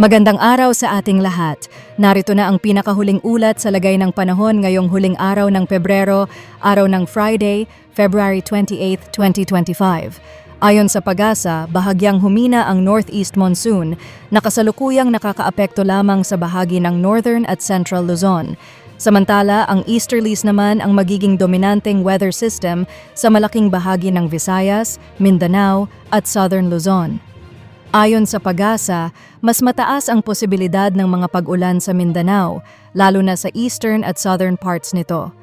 Magandang araw sa ating lahat. Narito na ang pinakahuling ulat sa lagay ng panahon ngayong huling araw ng Pebrero, araw ng Friday, February 28, 2025. Ayon sa pag-asa, bahagyang humina ang northeast monsoon na kasalukuyang nakakaapekto lamang sa bahagi ng northern at central Luzon. Samantala, ang easterlies naman ang magiging dominanteng weather system sa malaking bahagi ng Visayas, Mindanao at southern Luzon. Ayon sa pag-asa, mas mataas ang posibilidad ng mga pag-ulan sa Mindanao, lalo na sa eastern at southern parts nito.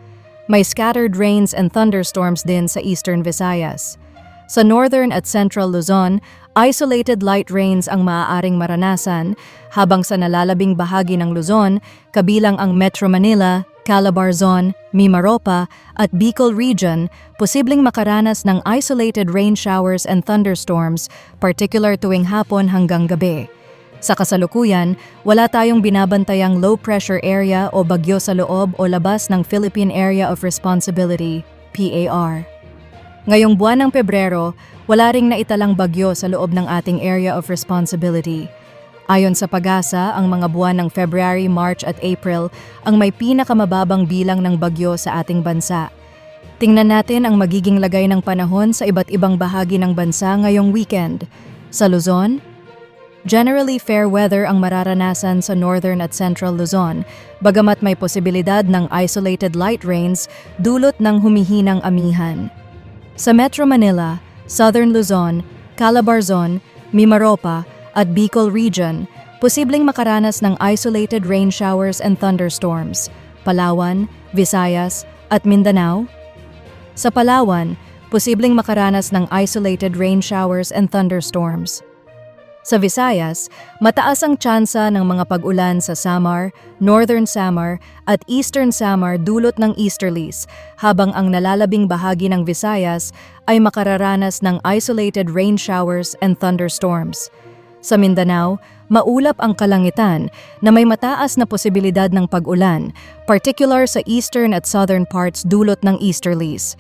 May scattered rains and thunderstorms din sa eastern Visayas. Sa northern at central Luzon, isolated light rains ang maaaring maranasan, habang sa nalalabing bahagi ng Luzon, kabilang ang Metro Manila, Calabarzon, Mimaropa at Bicol Region, posibleng makaranas ng isolated rain showers and thunderstorms, particular tuwing hapon hanggang gabi. Sa kasalukuyan, wala tayong binabantayang low pressure area o bagyo sa loob o labas ng Philippine Area of Responsibility, PAR. Ngayong buwan ng Pebrero, wala ring naitalang bagyo sa loob ng ating area of responsibility. Ayon sa pag-asa, ang mga buwan ng February, March at April ang may pinakamababang bilang ng bagyo sa ating bansa. Tingnan natin ang magiging lagay ng panahon sa iba't ibang bahagi ng bansa ngayong weekend. Sa Luzon, Generally fair weather ang mararanasan sa northern at central Luzon, bagamat may posibilidad ng isolated light rains dulot ng humihinang amihan. Sa Metro Manila, Southern Luzon, Calabarzon, Mimaropa at Bicol Region, posibleng makaranas ng isolated rain showers and thunderstorms. Palawan, Visayas at Mindanao. Sa Palawan, posibleng makaranas ng isolated rain showers and thunderstorms. Sa Visayas, mataas ang tsansa ng mga pag-ulan sa Samar, Northern Samar at Eastern Samar dulot ng easterlies, habang ang nalalabing bahagi ng Visayas ay makararanas ng isolated rain showers and thunderstorms. Sa Mindanao, maulap ang kalangitan na may mataas na posibilidad ng pag-ulan, particular sa eastern at southern parts dulot ng easterlies.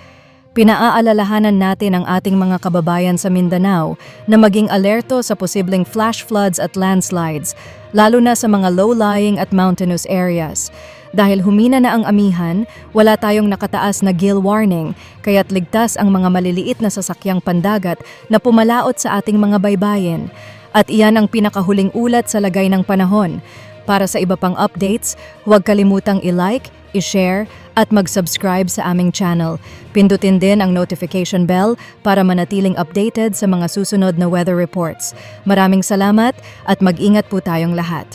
Pinaaalalahanan natin ang ating mga kababayan sa Mindanao na maging alerto sa posibleng flash floods at landslides, lalo na sa mga low-lying at mountainous areas. Dahil humina na ang amihan, wala tayong nakataas na gill warning, kaya't ligtas ang mga maliliit na sasakyang pandagat na pumalaot sa ating mga baybayin. At iyan ang pinakahuling ulat sa lagay ng panahon. Para sa iba pang updates, huwag kalimutang i-like, i-share, at mag-subscribe sa aming channel. Pindutin din ang notification bell para manatiling updated sa mga susunod na weather reports. Maraming salamat at mag-ingat po tayong lahat.